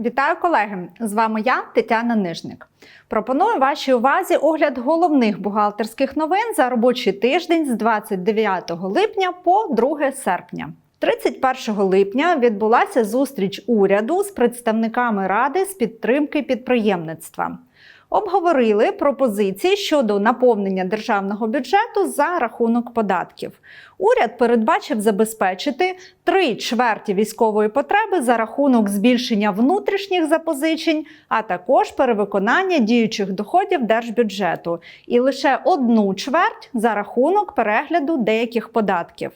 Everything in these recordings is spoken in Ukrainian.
Вітаю колеги! З вами я, Тетяна Нижник. Пропоную вашій увазі огляд головних бухгалтерських новин за робочий тиждень з 29 липня по 2 серпня. 31 липня відбулася зустріч уряду з представниками ради з підтримки підприємництва. Обговорили пропозиції щодо наповнення державного бюджету за рахунок податків. Уряд передбачив забезпечити три чверті військової потреби за рахунок збільшення внутрішніх запозичень, а також перевиконання діючих доходів держбюджету, і лише одну чверть за рахунок перегляду деяких податків.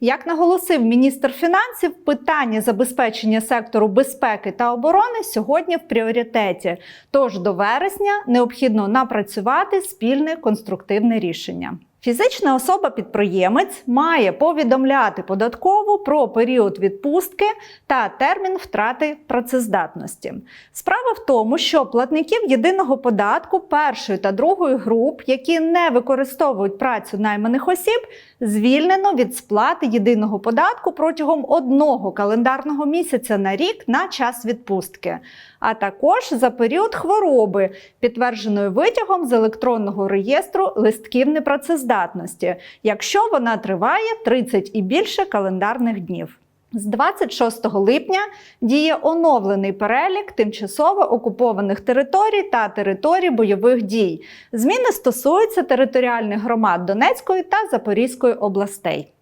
Як наголосив міністр фінансів, питання забезпечення сектору безпеки та оборони сьогодні в пріоритеті. Тож до вересня необхідно напрацювати спільне конструктивне рішення. Фізична особа-підприємець має повідомляти податкову про період відпустки та термін втрати працездатності. Справа в тому, що платників єдиного податку першої та другої груп, які не використовують працю найманих осіб, звільнено від сплати єдиного податку протягом одного календарного місяця на рік на час відпустки, а також за період хвороби, підтвердженої витягом з електронного реєстру листків непрацездатності, якщо вона триває 30 і більше календарних днів. З 26 липня діє оновлений перелік тимчасово окупованих територій та територій бойових дій. Зміни стосуються територіальних громад Донецької та Запорізької областей.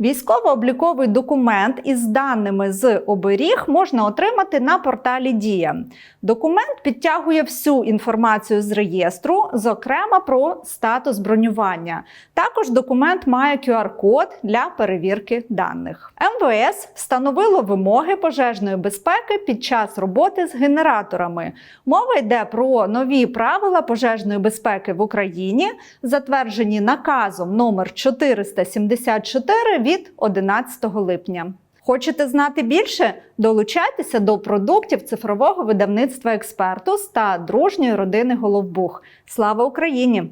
Військово-обліковий документ із даними з оберіг можна отримати на порталі Дія. Документ підтягує всю інформацію з реєстру, зокрема про статус бронювання. Також документ має QR-код для перевірки даних. МВС встановило вимоги пожежної безпеки під час роботи з генераторами. Мова йде про нові правила пожежної безпеки в Україні, затверджені наказом номер 474 від 11 липня. Хочете знати більше? Долучайтеся до продуктів цифрового видавництва експертус та дружньої родини Головбух. Слава Україні!